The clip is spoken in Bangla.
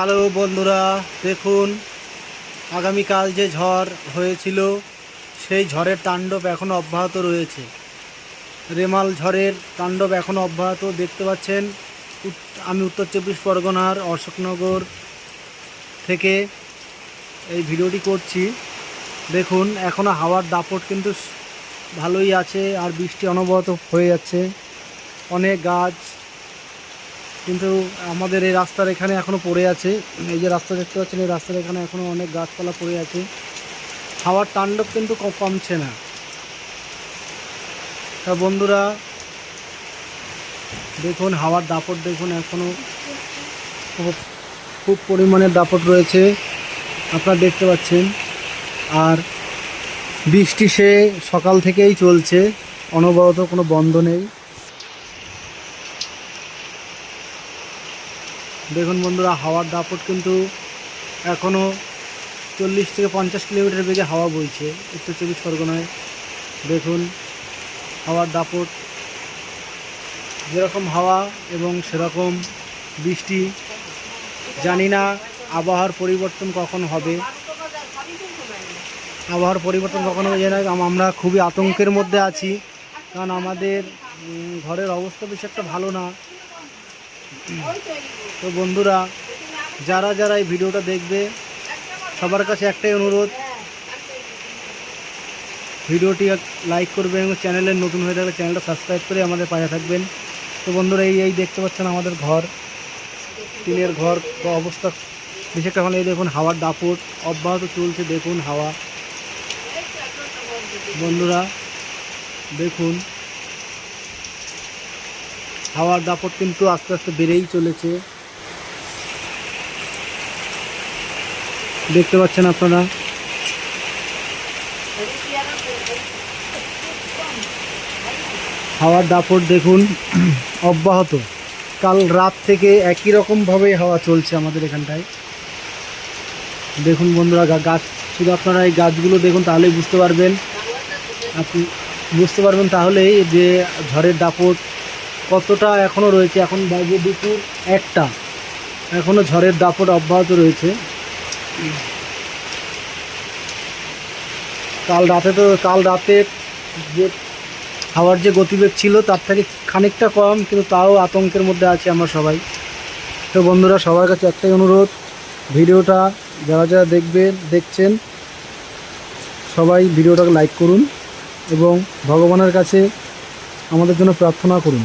হ্যালো বন্ধুরা, দেখুন, আগামীকাল যে ঝড় হয়েছিল, সেই ঝড়ের তাণ্ডব এখনও অব্যাহত রয়েছে। রেমাল ঝড়ের তাণ্ডব এখনও অব্যাহত, দেখতে পাচ্ছেন আমি উত্তর চব্বিশ পরগনার অশোকনগর থেকে এই ভিডিওটি করছি। দেখুন এখনও হাওয়ার দাপট কিন্তু ভালোই আছে, আর বৃষ্টি অনবরত হয়ে যাচ্ছে। অনেক গাছ কিন্তু আমাদের এই রাস্তার এখানে এখনও পড়ে আছে। এই যে রাস্তা দেখতে পাচ্ছেন, এই রাস্তার এখানে এখনও অনেক গাছপালা পড়ে আছে। হাওয়ার তাণ্ডব কিন্তু কমছে না। তা বন্ধুরা, দেখুন, হাওয়ার দাপট দেখুন এখনও। খুব খুব পরিমাণের দাপট রয়েছে। আপনারা দেখতে পাচ্ছেন। আর বৃষ্টি সে সকাল থেকেই চলছে। অনবরত কোনো বন্ধ নেই। দেখুন বন্ধুরা, হাওয়ার দাপট কিন্তু এখনও চল্লিশ থেকে পঞ্চাশ কিলোমিটার বেগে হাওয়া বইছে, উত্তর চব্বিশ পরগনায়। দেখুন, হাওয়ার দাপট, যেরকম হাওয়া এবং সেরকম বৃষ্টি, জানি না আবহাওয়ার পরিবর্তন কখন হবে। আবহাওয়ার পরিবর্তন কখন হবে জানি আমরা খুবই আতঙ্কের মধ্যে আছি, কারণ আমাদের ঘরের অবস্থা বেশি একটা ভালো না। তো বন্ধুরা, যারা যারা এই ভিডিওটা দেখবে, সবার কাছে একটাই অনুরোধ, ভিডিওটি লাইক করবেন এবং চ্যানেলের নতুন হয়ে থাকলে চ্যানেলটা সাবস্ক্রাইব করে আমাদের পাশে থাকবেন। তো বন্ধুরা, এই এই দেখতে পাচ্ছেন আমাদের ঘর, টিনের ঘর অবস্থা বিশেষ করে এই দেখুন হাওয়ার দাপট, অব্যাহত চলছে দেখুন হাওয়া। বন্ধুরা, দেখুন হাওয়ার দাপট কিন্তু আস্তে আস্তে বেড়েই চলেছে। দেখতে পাচ্ছেন আপনারা? হাওয়ার দাপট দেখুন, অব্যাহত। কাল রাত থেকে একই রকমভাবে হাওয়া চলছে আমাদের এখানটায়। দেখুন বন্ধুরা গাছ, শুধু আপনারা এই গাছগুলো দেখুন, তাহলেই বুঝতে পারবেন। আপনি বুঝতে পারবেন তাহলেই যে ঝড়ের দাপট কতটা এখনও রয়েছে? এখন বাজে দুপুর একটা। এখনও ঝড়ের দাপট অব্যাহত রয়েছে। কাল রাতে তো, কাল রাতে যে হাওয়ার যে গতিবেগ ছিল, তার থেকে খানিকটা কম, কিন্তু তাও আতঙ্কের মধ্যে আছে আমরা সবাই। তো বন্ধুরা, সবার কাছে একটাই অনুরোধ, ভিডিওটা যারা যারা দেখবেন দেখছেন, সবাই ভিডিওটাকে লাইক করুন এবং ভগবানের কাছে আমাদের জন্য প্রার্থনা করুন।